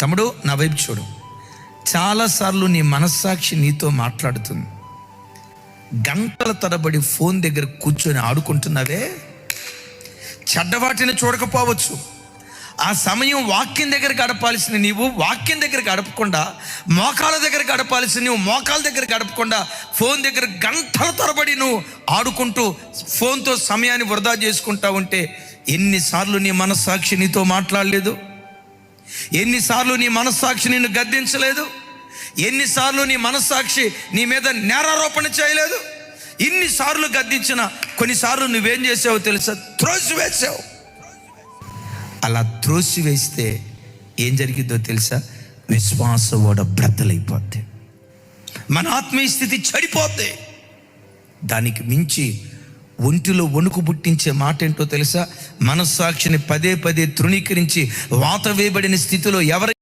తమ్ముడు నా వైపు చూడు. చాలాసార్లు నీ మనస్సాక్షి నీతో మాట్లాడుతుంది. గంటల తరబడి ఫోన్ దగ్గర కూర్చొని ఆడుకుంటున్నావే? చెడ్డవాటిని చూడకపోవచ్చు. ఆ సమయం వాక్యం దగ్గర గడపాల్సిన నీవు వాక్యం దగ్గర గడపకుండా మోకాల దగ్గర గడపాల్సిన నువ్వు మోకాల దగ్గర గడపకుండా ఫోన్ దగ్గర గంటల తరబడి నువ్వు ఆడుకుంటూ ఫోన్తో సమయాన్ని వృధా చేసుకుంటా ఉంటే ఎన్నిసార్లు నీ మనస్సాక్షి నీతో మాట్లాడలేదు? ఎన్నిసార్లు నీ మనస్సాక్షి నిన్ను గద్దించలేదు? ఎన్నిసార్లు నీ మనస్సాక్షి నీ మీద నేరారోపణ చేయలేదు? ఇన్నిసార్లు గద్దించిన కొన్నిసార్లు నువ్వేం చేసావో తెలుసా? త్రోసి వేసావు అలా త్రోసి వేస్తే ఏం జరిగిద్దో తెలుసా? విశ్వాసం కూడా బ్రద్దలైపోద్ది మన ఆత్మీయ స్థితి చెడిపోద్ది. దానికి మించి ఒంటిలో వణుకు పుట్టించే మాట ఏంటో తెలుసా? మనస్సాక్షిని పదే పదే తృణీకరించి వాత వేయబడిన స్థితిలో ఎవరు